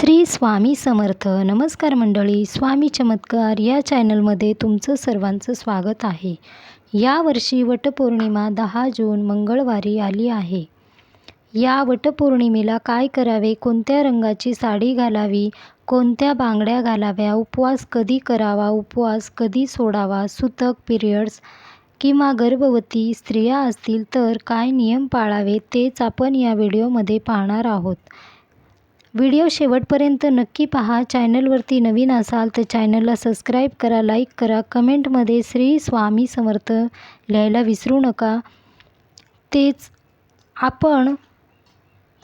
श्री स्वामी समर्थ. नमस्कार मंडळी स्वामी चमत्कार या चॅनलमध्ये तुमचं सर्वांचं स्वागत आहे. यावर्षी वटपौर्णिमा दहा जून मंगळवारी आली आहे. या वटपौर्णिमेला काय करावे कोणत्या रंगाची साडी घालावी कोणत्या बांगड्या घालाव्या उपवास कधी करावा उपवास कधी सोडावा सुतक पिरियड्स किंवा गर्भवती स्त्रिया असतील तर काय नियम पाळावे तेच आपण या व्हिडिओमध्ये पाहणार आहोत. व्हिडिओ शेवटपर्यंत नक्की पहा. चॅनलवरती नवीन असाल तर चॅनलला सबस्क्राईब करा लाईक करा कमेंटमध्ये श्री स्वामी समर्थ लिहायला विसरू नका. तेच आपण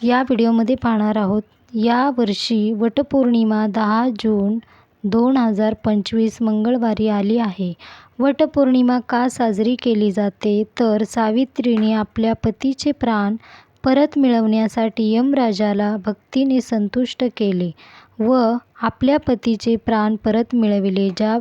या व्हिडिओमध्ये पाहणार आहोत. यावर्षी वटपौर्णिमा दहा जून दोन हजार पंचवीस मंगळवारी आली आहे. वटपौर्णिमा का साजरी केली जाते? तर सावित्रीने आपल्या पतीचे प्राण परत मिळवण्यासाठी यमराजाला भक्तीने संतुष्ट केले व आपल्या पतीचे प्राण परत मिळविले. ज्या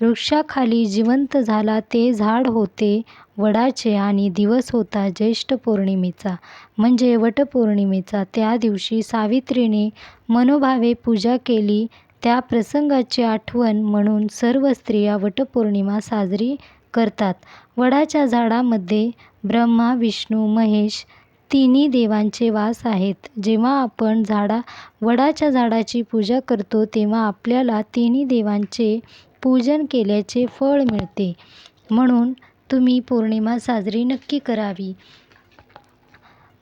वृक्षाखाली जिवंत झाला ते झाड होते वडाचे आणि दिवस होता ज्येष्ठ पौर्णिमेचा. म्हणजे वटपौर्णिमेचा. त्या दिवशी सावित्रीने मनोभावे पूजा केली. त्या प्रसंगाची आठवण म्हणून सर्व स्त्रिया वटपौर्णिमा साजरी करतात. वडाच्या झाडामध्ये ब्रह्मा विष्णू महेश तिन्ही देवांचे वास आहेत. जेव्हा आपण झाडा वडाच्या झाडाची पूजा करतो तेव्हा आपल्याला तिन्ही देवांचे पूजन केल्याचे फळ मिळते. म्हणून तुम्ही पौर्णिमा साजरी नक्की करावी.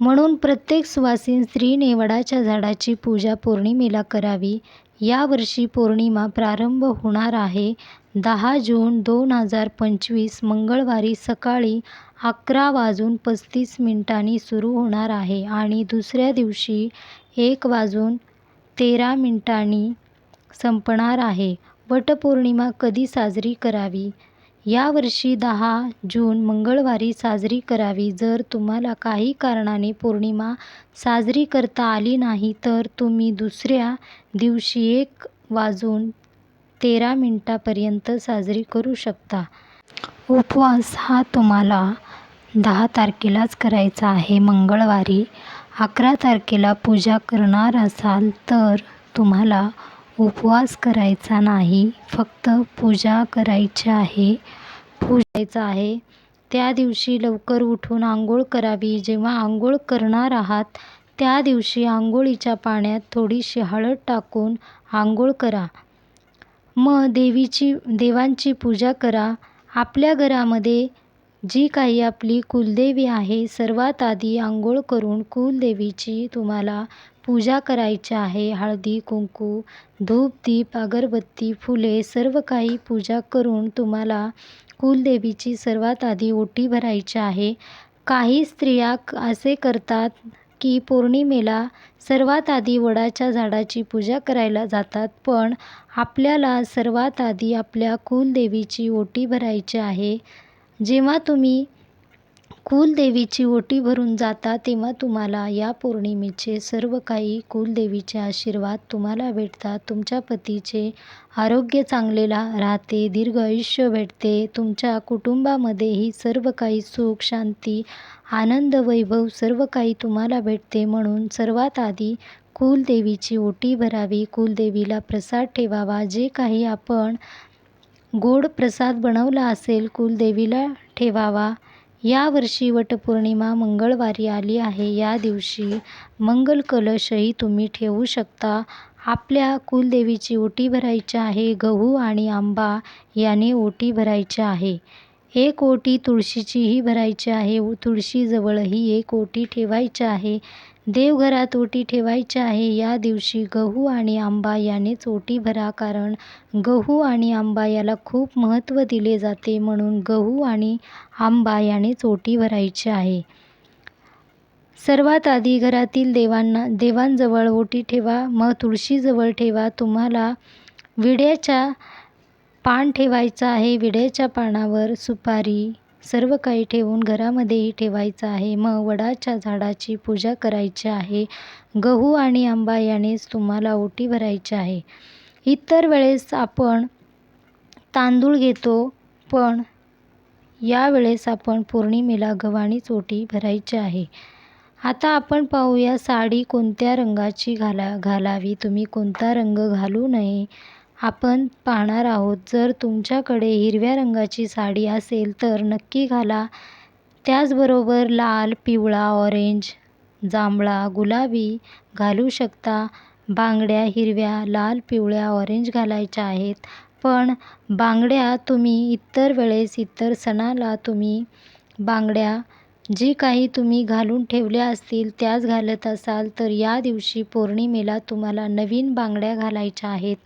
म्हणून प्रत्येक सुवासीन स्त्रीने वडाच्या झाडाची पूजा पौर्णिमेला करावी. यावर्षी पौर्णिमा प्रारंभ होणार आहे. दहा जून दोन हजार पंचवीस मंगळवारी सकाळी अकरा वाजून पस्तीस मिनिटांनी सुरू होणार आहे आणि दुसऱ्या दिवशी एक वाजून तेरा मिनिटांनी संपणार आहे. वटपौर्णिमा कधी साजरी करावी? यावर्षी दहा जून मंगळवारी साजरी करावी. जर तुम्हाला काही कारणाने पौर्णिमा साजरी करता आली नाही तर तुम्ही दुसऱ्या दिवशी एक वाजून तेरा मिनिटापर्यंत साजरी करू शकता. उपवास हा तुम्हाला दहा तारखेलाच करायचा आहे. मंगळवारी अकरा तारखेला पूजा करणार असाल तर तुम्हाला उपवास करायचा नाही. फक्त पूजा करायची आहे. पूजायचं आहे. त्या दिवशी लवकर उठून आंघोळ करावी. जेव्हा आंघोळ करणार आहात त्या दिवशी आंघोळीच्या पाण्यात थोडीशी हळद टाकून आंघोळ करा. मग देवीची देवांची पूजा करा. आपल्या घरामध्ये जी काही आपली कुलदेवी आहे सर्वात आधी आंघोळ करून कुलदेवीची तुम्हाला पूजा करायची आहे. हळदी कुंकू धूप दीप अगरबत्ती फुले सर्व काही पूजा करून तुम्हाला कुलदेवीची सर्वात आधी ओटी भरायची आहे. काही स्त्रिया असे करतात की पौर्णिमेला सर्वात आधी वडाच्या झाडाची पूजा करायला जातात पण आपल्याला सर्वात आधी आपल्या कुलदेवीची ओटी भरायची आहे. जेव्हा तुम्ही कुलदेवीची ओटी भरून जाता तेव्हा तुम्हाला या पौर्णिमेचे सर्व काही कुलदेवीचे आशीर्वाद तुम्हाला भेटतात तुमच्या पतीचे आरोग्य चांगले राहते दीर्घ आयुष्य भेटते. तुमच्या कुटुंबामध्येही सर्व काही सुख शांती आनंद वैभव सर्व काही तुम्हाला भेटते. म्हणून सर्वात आधी कुलदेवीची ओटी भरावी. कुलदेवीला प्रसाद ठेवावा. जे काही आपण गोड प्रसाद बनवला असेल कुलदेवीला ठेवावा. यावर्षी वटपौर्णिमा मंगळवारी आली आहे. या दिवशी मंगल कलशही तुम्ही ठेवू शकता. आपल्या कुलदेवीची ओटी भरायची आहे. गहू आणि आंबा याने ओटी भरायची आहे. एक ओटी तुळशीचीही भरायची आहे तुळशीजवळही एक ओटी ठेवायची आहे. देवघरात ओटी ठेवायची आहे. या दिवशी गहू आणि आंबा यानेच ओटी भरा कारण गहू आणि आंबा याला खूप महत्त्व दिले जाते म्हणून गहू आणि आंबा यानेच ओटी भरायची आहे. सर्वात आधी घरातील देवांना देवांजवळ ओटी ठेवा मग तुळशीजवळ ठेवा. तुम्हाला विड्याच्या पान ठेवायचं आहे विड्याच्या पानावर सुपारी सर्व काही ठेवून घरामध्येही ठेवायचं आहे. मग वडाच्या झाडाची पूजा करायची आहे. गहू आणि आंबा यानेच तुम्हाला ओटी भरायची आहे. इतर वेळेस आपण तांदूळ घेतो पण यावेळेस आपण पौर्णिमेला गव्हाणीच ओटी भरायची आहे. आता आपण पाहूया साडी कोणत्या रंगाची घाला घालावी. तुम्ही कोणता रंग घालू नये? आपण पाहणार आहोत जर तुमच्याकडे हिरव्या रंगाची साडी असेल तर नक्की घाला. त्याचबरोबर लाल पिवळा ऑरेंज जांभळा गुलाबी घालू शकता. बांगड्या हिरव्या लाल पिवळ्या ऑरेंज घालायच्या आहेत. पण बांगड्या तुम्ही इतर वेळेस इतर सणाला तुम्ही बांगड्या जी काही तुम्ही घालून ठेवल्या असतील त्याच घालत असाल तर या दिवशी पौर्णिमेला तुम्हाला नवीन बांगड्या घालायच्या आहेत.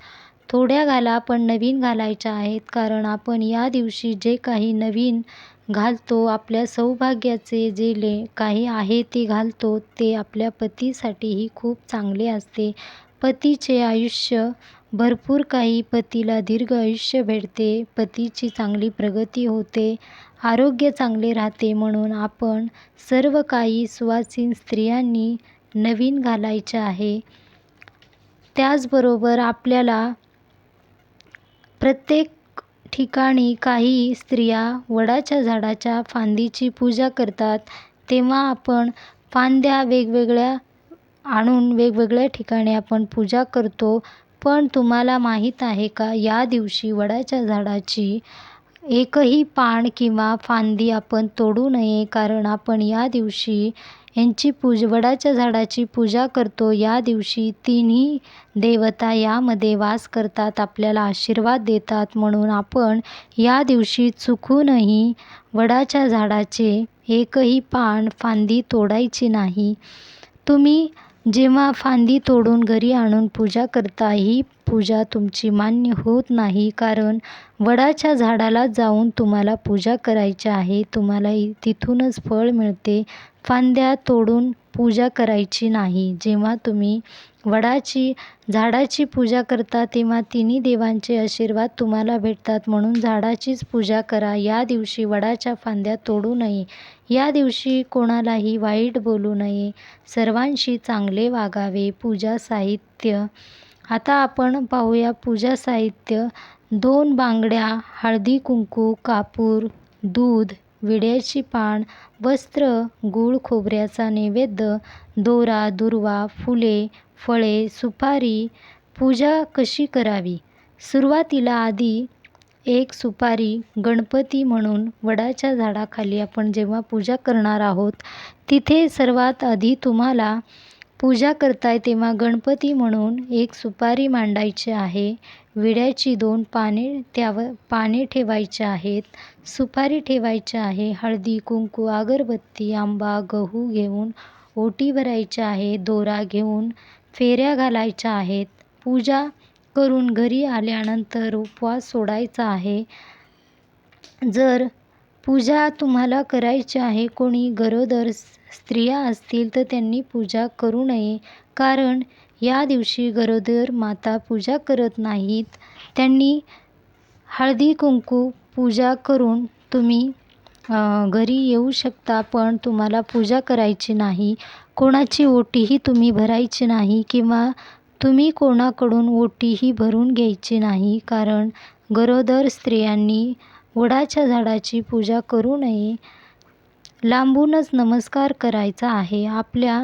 थोड्या घाला पण नवीन घालायच्या आहेत कारण आपण या दिवशी जे काही नवीन घालतो आपल्या सौभाग्याचे जे ले काही आहे ते घालतो ते आपल्या पतीसाठीही खूप चांगले असते. पतीचे आयुष्य भरपूर काही पतीला दीर्घ आयुष्य भेटते पतीची चांगली प्रगती होते आरोग्य चांगले राहते म्हणून आपण सर्व काही सुवासीन स्त्रियांनी नवीन घालायचे आहे. त्याचबरोबर आपल्याला प्रत्येक ठिकाणी काही स्त्रिया वडाच्या झाडाच्या फांदीची पूजा करतात तेव्हा आपण फांद्या वेगवेगळ्या आणून वेगवेगळ्या ठिकाणी आपण पूजा करतो. पण तुम्हाला माहीत आहे का या दिवशी वडाच्या झाडाची एकही पान किंवा फांदी आपण तोडू नये कारण आपण या दिवशी यांची पूज वडाच्या झाडाची पूजा करतो. या दिवशी तिन्ही देवता यामध्ये वास करतात आपल्याला आशीर्वाद देतात. म्हणून आपण या दिवशी चुकूनही वडाच्या झाडाचे एकही पान फांदी तोडायची नाही. तुम्ही जेव्हा फांदी तोडून घरी आणून पूजा करता ही पूजा तुमची मान्य होत नाही कारण वडाच्या झाडाला जाऊन तुम्हाला पूजा करायची आहे. तुम्हाला तिथूनच फळ मिळते. फांद्या तोडून पूजा करायची नाही. जेव्हा तुम्ही वडाची झाडाची पूजा करता तेव्हा तिन्ही देवांचे आशीर्वाद तुम्हाला भेटतात. म्हणून झाडाचीच पूजा करा. या दिवशी वडाच्या फांद्या तोडू नये. या दिवशी कोणालाही वाईट बोलू नये. सर्वांशी चांगले वागावे. पूजा साहित्य आता आपण पाहूया पूजा साहित्य. दोन बांगड्या हळदी कुंकू कापूर दूध विड्याची पान वस्त्र गूळ खोबऱ्याचा नैवेद्य दोरा दुर्वा फुले फळे सुपारी. पूजा कशी करावी? सुरुवातीला आधी एक सुपारी गणपती म्हणून वडाच्या झाडाखाली आपण जेव्हा पूजा करणार आहोत तिथे सर्वात आधी तुम्हाला पूजा करताय तेव्हा गणपती म्हणून एक सुपारी मांडायची आहे. विड्याची दोन पाने त्यावर पाने ठेवायचे आहेत. सुपारी ठेवायची आहे. हळदी कुंकू अगरबत्ती आंबा गहू घेऊन ओटी भरायच्या आहे. दोरा घेऊन फेऱ्या घालायच्या आहेत. पूजा करून घरी आल्यानंतर उपवास सोडायचा आहे. जर पूजा तुम्हाला करायची आहे कोणी गरोदर स्त्रिया असतील तर त्यांनी पूजा करू नये. कारण या दिवशी गरोदर माता पूजा करत नाहीत. त्यांनी हळदी कुंकू पूजा करून तुम्ही घरी येऊ शकता पण तुम्हाला पूजा करायची नाही. कोणाची ओटीही तुम्ही भरायची नाही किंवा तुम्ही कोणाकडून ओटीही भरून घ्यायची नाही. कारण गरोदर स्त्रियांनी वडाच्या झाडाची पूजा करू नये. लांबूनच नमस्कार करायचा आहे. आपल्या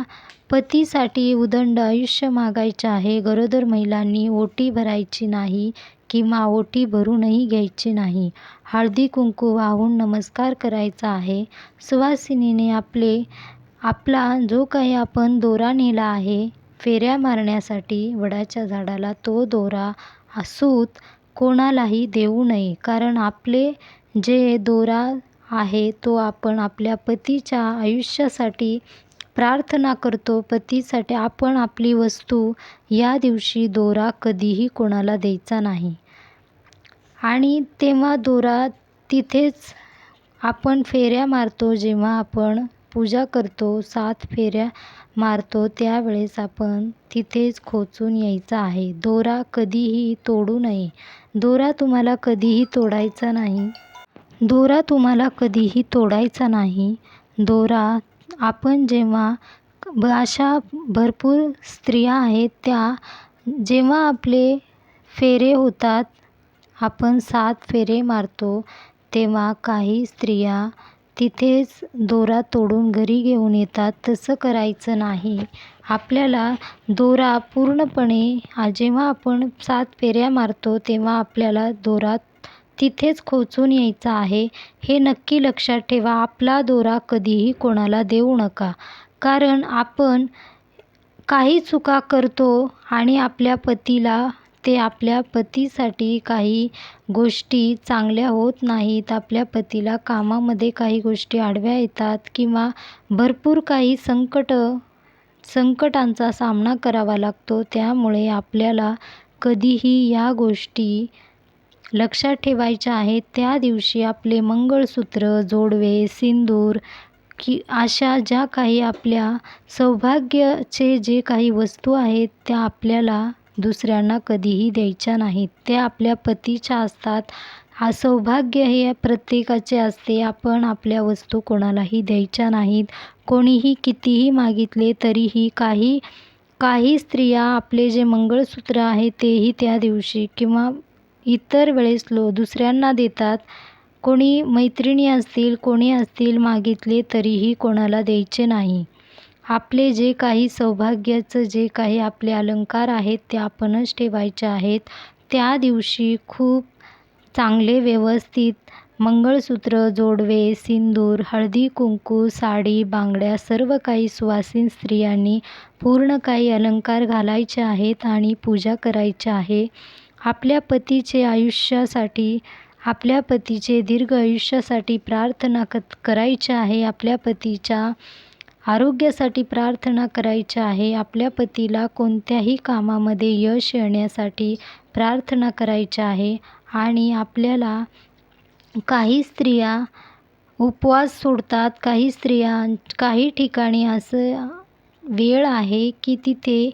पतीसाठी उदंड आयुष्य मागायचे आहे. गरोदर महिलांनी ओटी भरायची नाही किंवा ओटी भरूनही घ्यायची नाही. हळदी कुंकू वाहून नमस्कार करायचा आहे. सुवासिनीने आपले आपला जो काही आपण दोरा नेला आहे फेऱ्या मारण्यासाठी वडाच्या झाडाला तो दोरा सूत कोणालाही देऊ नये. कारण आपले जे दोरा आहे तो आपण आपल्या पतीच्या आयुष्यासाठी प्रार्थना करतो. पतीसाठी आपण आपली वस्तू या दिवशी दोरा कधीही कोणाला द्यायचा नाही. आणि तेव्हा दोरा तिथेच आपण फेऱ्या मारतो. जेव्हा आपण पूजा करतो सात फेऱ्या मारतो त्यावेळेस आपण तिथेच खोचून यायचा आहे. दोरा कधीही तोडू नये. दोरा तुम्हाला कधीही तोडायचा नाही. दोरा तुम्हाला कधीही तोडायचा नाही. दोरा आपण जेव्हा अशा भरपूर स्त्रिया आहेत त्या जेव्हा आपले फेरे होतात आपण सात फेरे मारतो तेव्हा काही स्त्रिया तिथेच दोरा तोडून घरी घेऊन येतात. तसं करायचं नाही. आपल्याला दोरा पूर्णपणे जेव्हा आपण सात फेऱ्या मारतो तेव्हा आपल्याला दोरा तिथेच खोचून यायचं आहे. हे नक्की लक्षात ठेवा आपला दोरा कधीही कोणाला देऊ नका. कारण आपण काही चुका करतो आणि आपल्या पतीला ते आपल्या पतीसाठी काही गोष्टी चांगल्या होत नाहीत. आपल्या पतीला कामामध्ये काही गोष्टी आडव्या येतात किंवा भरपूर काही संकट संकटांचा सामना करावा लागतो. त्यामुळे आपल्याला कधीही या गोष्टी लक्षात ठेवायच्या आहेत त्या दिवशी आपले मंगळसूत्र जोडवे सिंदूर की अशा ज्या काही आपल्या सौभाग्याचे जे काही वस्तू आहेत त्या आपल्याला दुसऱ्यांना कधीही द्यायच्या नाहीत. त्या आपल्या पतीच्या असतात. हा सौभाग्य हे प्रत्येकाचे असते. आपण आपल्या वस्तू कोणालाही द्यायच्या नाहीत. कोणीही कितीही मागितले तरीही काही काही स्त्रिया आपले जे मंगळसूत्र आहे तेही त्या दिवशी किंवा इतर वेळेस लो दुसऱ्यांना देतात. कोणी मैत्रिणी असतील कोणी असतील मागितले तरीही कोणाला द्यायचे नाही. आपले जे काही सौभाग्याचं जे काही आपले अलंकार आहेत ते आपणच ठेवायचे आहेत. त्या दिवशी खूप चांगले व्यवस्थित मंगळसूत्र जोडवे सिंदूर हळदी कुंकू साडी बांगड्या सर्व काही सुवासीन स्त्रियांनी पूर्ण काही अलंकार घालायचे आहेत आणि पूजा करायची आहे. आपल्या पतीचे आयुष्यासाठी आपल्या पतीचे दीर्घ आयुष्यासाठी प्रार्थना क करायची आहे. आपल्या पतीच्या आरोग्यासाठी प्रार्थना करायची आहे. आपल्या पतीला कोणत्याही कामामध्ये यश येण्यासाठी प्रार्थना करायची आहे. आणि आपल्याला काही स्त्रिया उपवास सोडतात. काही स्त्रिया काही ठिकाणी असं वेळ आहे की तिथे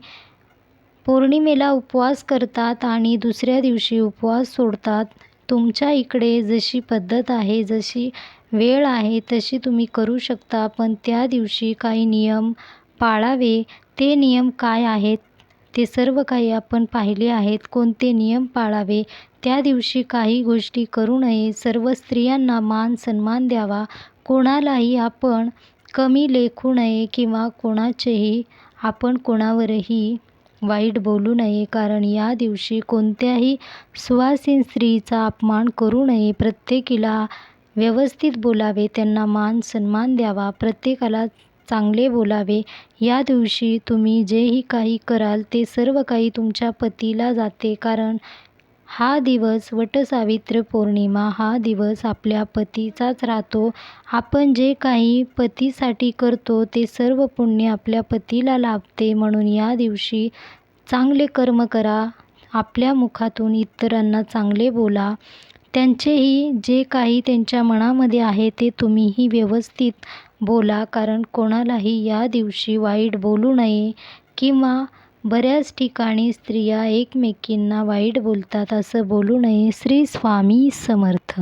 पौर्णिमेला उपवास करतात आणि दुसऱ्या दिवशी उपवास सोडतात. तुमच्या इकडे जशी पद्धत आहे जशी वेळ आहे तशी तुम्ही करू शकता पण त्या दिवशी काही नियम पाळावे. ते नियम काय आहेत? ते सर्व काही आपण पाहिले आहेत. कोणते नियम पाळावे? त्या दिवशी काही गोष्टी करू नये. सर्व स्त्रियांना मान सन्मान द्यावा. कोणालाही आपण कमी लेखू नये किंवा कोणाचेही आपण कोणावरही वाईट बोलू नये कारण या दिवशी कोणत्याही सुवासीन स्त्रीचा अपमान करू नये. प्रत्येकीला व्यवस्थित बोलावे त्यांना मान सन्मान द्यावा प्रत्येकाला चांगले बोलावे. या दिवशी तुम्ही जेही काही कराल ते सर्व काही तुमच्या पतीला जाते कारण हा दिवस वटसावित्र पौर्णिमा हा दिवस आपल्या पतीचाच राहतो. आपण जे काही पतीसाठी करतो ते सर्व पुण्य आपल्या पतीला लाभते. म्हणून या दिवशी चांगले कर्म करा. आपल्या मुखातून इतरांना चांगले बोला. त्यांचेही जे काही त्यांच्या मनामध्ये आहे ते तुम्हीही व्यवस्थित बोला. कारण कोणालाही या दिवशी वाईट बोलू नये किंवा बऱ्याच ठिकाणी स्त्रिया एकमेकींना वाईट बोलतात असं बोलू नये श्री स्वामी समर्थ.